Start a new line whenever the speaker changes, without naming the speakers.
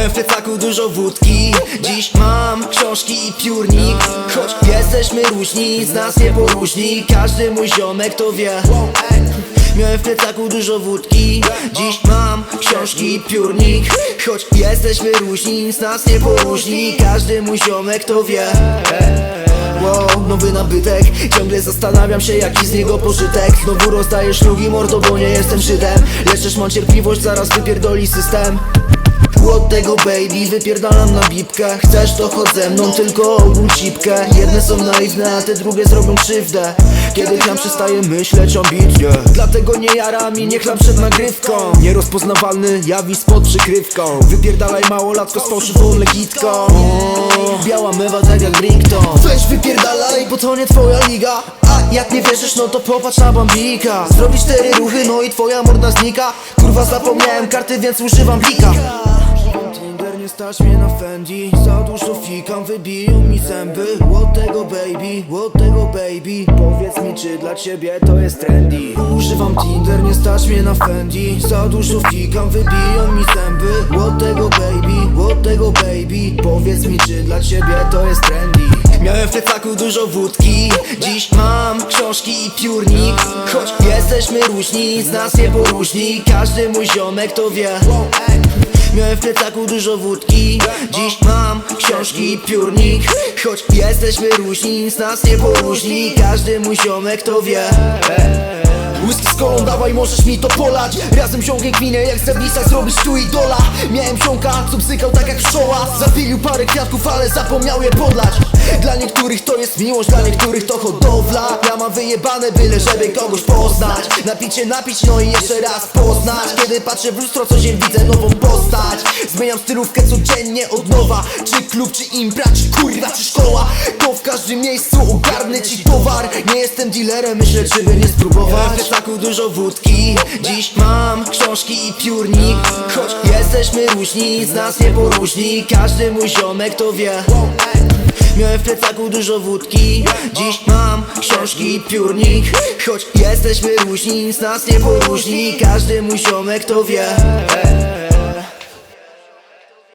Miałem w plecaku dużo wódki. Dziś mam książki i piórnik. Choć jesteśmy różni, z nas nie poróżni. Każdy mój ziomek to wie. Miałem w plecaku dużo wódki. Dziś mam książki i piórnik. Choć jesteśmy różni, z nas nie poróżni. Każdy mój ziomek to wie. Wow, nowy nabytek. Ciągle zastanawiam się jaki z niego pożytek. Znowu rozdaję szlugi mordo, bo nie jestem Żydem. Lecz też mam cierpliwość, zaraz wypierdoli system od tego baby, wypierdalam na bibkę. Chcesz to chodź ze mną, tylko ogól cipkę. Jedne są naiwne, a te drugie zrobią krzywdę. Kiedy chlam przestaje myśleć ambitnie. Dlatego nie jara mi, nie chlam przed nagrywką. Nierozpoznawalny, jawi pod przykrywką. Wypierdalaj małolatko z fałszywą legitką. Biała mewa tak jak Brinkton Weź wypierdalaj, bo to nie twoja liga. A jak nie wierzysz, no to popatrz na bambika. Zrobisz cztery ruchy, no i twoja morda znika. Kurwa zapomniałem karty, więc używam blika stać mnie na Fendi Za dużo fikam, wybiją mi zęby. Od tego baby, od tego baby? Powiedz mi czy dla ciebie to jest trendy? Używam Tinder, nie stać mnie na Fendi. Za dużo fikam, wybiją mi zęby. Od tego baby, od tego baby? Powiedz mi czy dla ciebie to jest trendy? Miałem w plecaku dużo wódki. Dziś książki i piórnik. Choć jesteśmy różni, z nas nie poróżni. Każdy mój ziomek to wie. Miałem w plecaku dużo wódki. Dziś mam książki i piórnik. Choć jesteśmy różni, z nas nie poróżni. Każdy mój ziomek to wie Whisky z kolą, dawaj, możesz mi to polać. Razem ciągnie gminę, jak w zapisach zrobisz tu i dola. Miałem ciąka, co bzykał tak jak pszczoła Zapilił parę kwiatków, ale zapomniał je podlać. Dla niektórych to jest miłość, dla niektórych to hodowla. Ja mam wyjebane, byle żeby kogoś poznać. Napicie, napić, no i jeszcze raz poznać. Kiedy patrzę w lustro, co dzień widzę nową postać. Zmieniam stylówkę codziennie od nowa. Czy klub, czy impra, czy kurwa, czy szkoła? To każdym miejscu ogarnę ci towar. Nie jestem dealerem, myślę, czy by nie spróbować. W plecaku dużo wódki Dziś mam książki i piórnik. Choć jesteśmy różni, z nas nie poróżni Każdy mój ziomek to wie. Miałem w plecaku dużo wódki Dziś mam książki i piórnik. Choć jesteśmy różni, z nas nie poróżni Każdy mój ziomek to wie